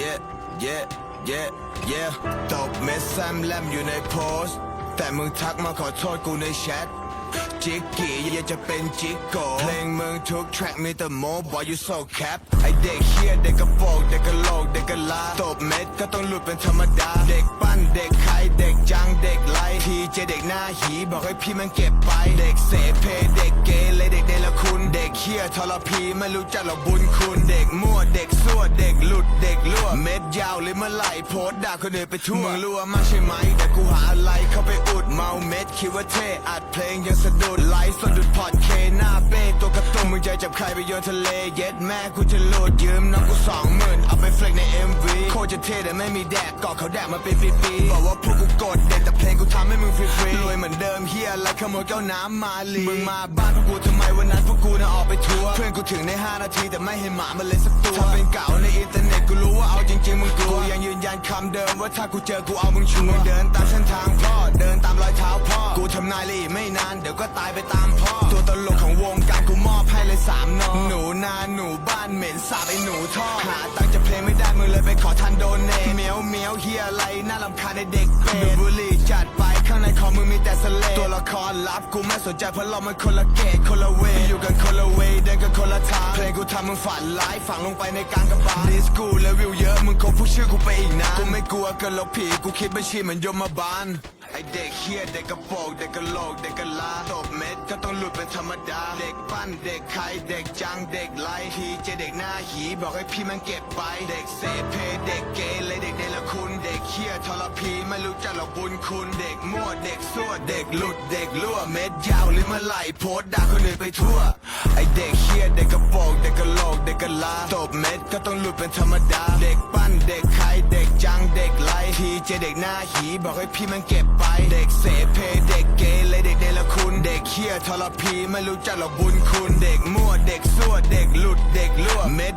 yeah yeah yeah yeah ตบเม็ดแซมแลมอยู่ในโพสต์ แต่มึงทักมาขอโทษกูในแชทจิกกี้อยากจะเป็นจิกโกเพลงมึงทุกแทร็กมีแต่โมบอยอยู่โซแคปไอเด็กเฮียเด็กกระโปงเด็กกระโหลกเด็กกระลาตบเม็ดก็ต้องหลุดเป็นธรรมดา เด็กปั้นเด็กไข่เด็กจังเด็กไล่ทีเจเด็กหน้าหีบอกให้พี่มันเก็บไป เด็กเส ทรพีไม่รู้จักหรอกบุญคุณเด็กมั่วเด็กซั่วเด็กหลุดเด็กรั่วเม็ดยาวหรือเมื่อไหร่โพสต์ด่าคนอื่นไปทั่วมึงรู้ว่ามากใช่ไหมแต่กูหาอะไรเข้าไปอุดเมาเม็ดคิดว่าเท่อัดเพลงยังสะดุดไลฟ์สดดุดพอดเคหน้าเป้ตัวกระตุ้นมึงจะจับใครไปโยนทะเลเย็ดแม่กูจะโหลดยืมน้องกูสองหมื่นเอาไปเฟลกใน MV โคตรจะเท่แต่ไม่มีแดกกอดเขาแดกมาเป็นปีๆบอกว่าพวกกูกดเด็ดแต่เพลงำให้มึงฟรีๆรวยเหมือนเดิมเฮียและขโมยแก้วน้ำมาลีมึงมาบ้านพวกกูทำไมวันนั้นพวกกูน่ะออกไปทัวร์เพื่อนกูถึงใน 5 นาทีแต่ไม่เห็นหมามันเลยสักตัวถ้าเป็นเก่าในอินเทอร์เน็ตกูรู้ว่าเอาจริงๆมึงกลัวยังยืนยันคำเดิมว่าถ้ากูเจอกูเอามึงชัวร์เดินตามเส้นทางพ่อเดินตามรอยเท้าพ่อกูทำนายเลยไม่นานเดี๋ยวก็ตายไปตามพ่อตัวตลกของวงการกูมอบให้เลยสามนอหนูนาหนูบ้านเหม็นสาบไอ้หนูท่อหาตังจะเพลงไม่ได้มึงเลยไปขอทันโดนเนเมียวเมียวเฮียอะไรน่ารำคาญในเด็กเป็ดบุรีจัดไป สเลตัวละครลับกูไม่สนใจเพราะเรามันคนละเกตคนละเวอยู่กันคนละเวเดินกันคนละทางเพลงกูทำมึงฝันร้ายฝังลงไปในกลางกระบาลดิสกูและวิวเยอะมึงคงพูดชื่อกูไปอีกนานกูไม่กลัวกันหรอกผีกูคิดบัญชีเหมือนยมบาลไอเด็กเฮียเด็กกระโปงเด็กกระโหลกเด็กกระลาตบเม็ดก็ต้องหลุดเป็นธรรมดา เด็กปั้นเด็กไข่เด็กจังเด็กไล่ทีเจเด็กหน้าหีบอกให้พี่มันเก็บไป เด็กเสเพเด็กเกเรเด็กเดลคุณเด็กเฮียทรพี ไม่รู้จักหรอกบุญคุณเด็กมั่วเด็กซั่วเด็กหลุดเด็กรั่วเม็ดยาวหรือมื่อไหร่โพสต์ด่าคนอื่นไปทั่ว ไอเด็กเฮียเด็กกระโปรงเด็กกระโหลกเด็กกระลาตบเม็ดก็ต้องหลุดเป็นธรรมดา เด็กปั้นเด็กไข่เด็กจังเด็กไลทีเจเด็กหน้าหีบอกให้พี่มันเก็บไป เด็กเสเพเด็กเกเรเด็กเดลคุณเด็กเฮียทรพีไม่รู้จักหรอกบุญคุณเด็กมั่วเด็กซั่วเด็กหลุดเด็กรั่วเม็ด